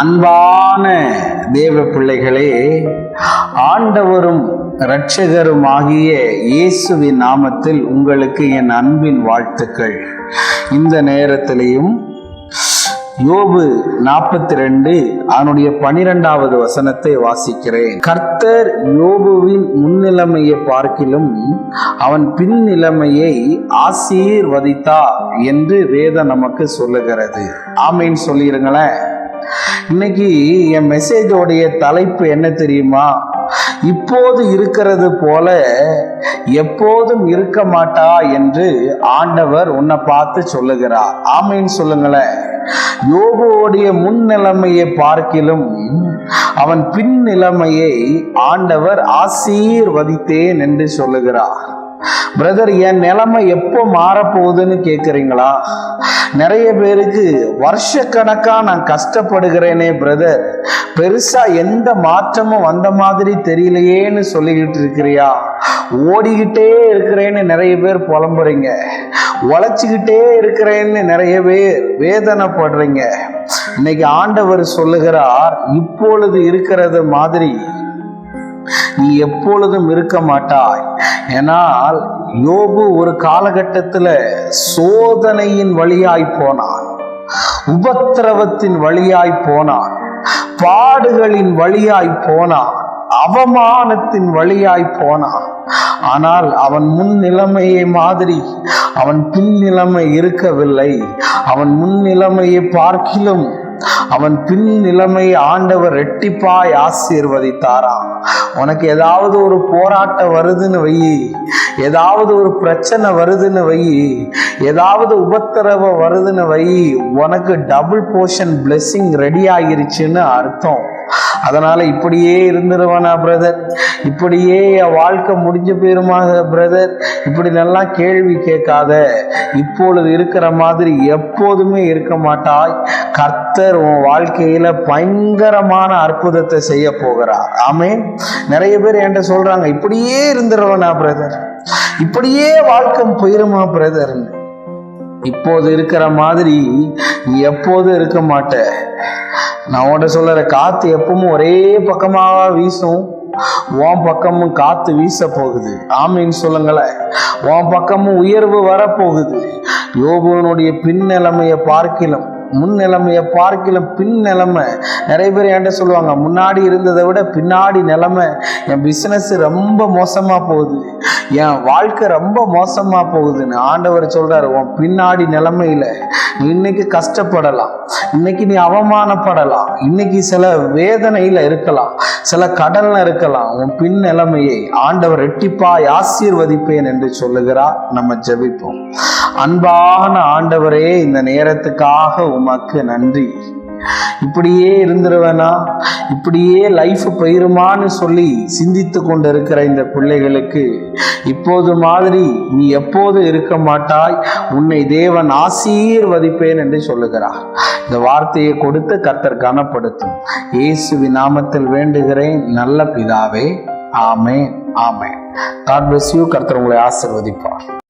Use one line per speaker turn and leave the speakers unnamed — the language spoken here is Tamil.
அன்பான தேவ பிள்ளைகளே ஆண்டவரும் இரட்சகருமாகிய இயேசுவின் நாமத்தில் உங்களுக்கு என் அன்பின் வாழ்த்துக்கள். இந்த நேரத்திலையும் யோபு நாற்பத்தி ரெண்டு அவனுடைய பனிரெண்டாவது வசனத்தை வாசிக்கிறேன். கர்த்தர் யோபுவின் முன்னிலைமையை பார்க்கிலும் அவன் பின்னிலைமையை ஆசீர்வதித்தா என்று வேதம் நமக்கு சொல்லுகிறது. ஆமீன் சொல்லிருங்களேன். இன்னைக்கு என் மெசேஜோடைய தலைப்பு என்ன தெரியுமா? இப்போது இருக்கிறது போல எப்போதும் இருக்க மாட்டா என்று ஆண்டவர் உன்னை பார்த்து சொல்லுகிறார். ஆமைன்னு சொல்லுங்களேன். யோகுவோடைய முன் நிலைமையை பார்க்கிலும் அவன் பின் நிலைமையை ஆண்டவர் ஆசீர்வதித்தேன் என்று சொல்லுகிறார். பிரதர் என் நிலைமை எப்போ மாறப்போகுதுன்னு கேட்குறீங்களா நிறைய பேருக்கு வருஷக்கணக்கா நான் கஷ்டப்படுகிறேனே பிரதர் பெருசா எந்த மாற்றமும் வந்த மாதிரி தெரியலையேன்னு சொல்லிக்கிட்டு இருக்கிறியா? ஓடிக்கிட்டே இருக்கிறேன்னு நிறைய பேர் புலம்புறீங்க. உழைச்சிக்கிட்டே இருக்கிறேன்னு நிறைய பேர் வேதனைப்படுறீங்க. இன்னைக்கு ஆண்டவர் சொல்லுகிறார் இப்பொழுது இருக்கிறது மாதிரி நீ எப்பொழுதும் இருக்க மாட்டாய். ஏனால் யோபு ஒரு காலகட்டத்தில் சோதனையின் வழியாய் போனான். உபத்திரவத்தின் வழியாய் போனான். பாடுகளின் வழியாய் போனான். அவமானத்தின் வழியாய் போனான். ஆனால் அவன் முன் நிலைமையை மாதிரி. அவன் பின் நிலைமை இருக்கவில்லை. அவன் முன் நிலைமையை பார்க்கிலும் அவன் பின் நிலைமை ஆண்டவர் ரெட்டிப்பாய் ஆசீர்வதித்தாராம். உனக்கு ஏதாவது ஒரு போராட்டம் வருதுன்னு வை. ஏதாவது ஒரு பிரச்சனை வருதுன்னு வை. ஏதாவது உபத்திரவை வருதுன்னு வை. உனக்கு டபுள் போர்ஷன் பிளெஸ்ஸிங் ரெடி ஆகிருச்சுன்னு அர்த்தம். அதனால இப்படியே இருந்துருவானா பிரதர் இப்படியே என் வாழ்க்கை முடிஞ்சு போயிருமாக பிரதர் இப்படி நல்லா கேள்வி கேட்காத. இப்பொழுது இருக்கிற மாதிரி எப்போதுமே இருக்க மாட்டாய். கர்த்தர் உன் வாழ்க்கையில பயங்கரமான அற்புதத்தை செய்ய போகிறார். ஆமே நிறைய பேர் என்கிட்ட சொல்றாங்க இப்படியே இருந்துருவனா பிரதர் இப்படியே வாழ்க்கை போயிருமா பிரதர் இப்போது இருக்கிற மாதிரி எப்போதும் இருக்க மாட்ட. நான் உன்கிட்ட சொல்லுற காத்து எப்பவும் ஒரே பக்கமாக வீசும். உன் பக்கமும் காத்து வீச போகுது ஆமின்னு சொல்லுங்களேன். உன் பக்கமும் உயர்வு வரப்போகுது. யோபுவனுடைய பின் நிலைமையை பார்க்கிலும் முன் நிலைமையை பார்க்கிலும் பின் நிலைமை நிறைய பேர் என்கிட்ட சொல்லுவாங்க முன்னாடி இருந்ததை விட பின்னாடி நிலைமை என் பிஸ்னஸ் ரொம்ப மோசமாக போகுது. என் வாழ்க்கை ரொம்ப மோசமாக போகுதுன்னு ஆண்டவர் சொல்றாரு உன் பின்னாடி நிலைமையில நீ இன்னைக்கு கஷ்டப்படலாம். இன்னைக்கு நீ அவமானப்படலாம். இன்னைக்கு சில வேதனையில இருக்கலாம். சில கடல்ல இருக்கலாம் உன் பின் நிலைமையை ஆண்டவர் ரெட்டிப்பாய் ஆசீர்வதிப்பேன் என்று சொல்லுகிறார் நம்ம ஜெபிப்போம். அன்பான ஆண்டவரே இந்த நேரத்துக்காக உமக்கு நன்றி. இப்படியே இருந்துருவேனா? இப்படியே லைஃப் போயிருமான்னு சொல்லி சிந்தித்து கொண்டு இருக்கிற இந்த பிள்ளைகளுக்கு இப்போது மாதிரி நீ எப்போது இருக்க மாட்டாய்? உன்னை தேவன் ஆசீர்வதிப்பேன் என்று சொல்லுகிறார். இந்த வார்த்தையை கொடுத்து கர்த்தர் கனப்படுத்தும். இயேசுவி நாமத்தில் வேண்டுகிறேன் நல்ல பிதாவே ஆமே ஆமே காட் பிளஸ் யூ கர்த்தர் உங்களை ஆசிர்வதிப்பார்.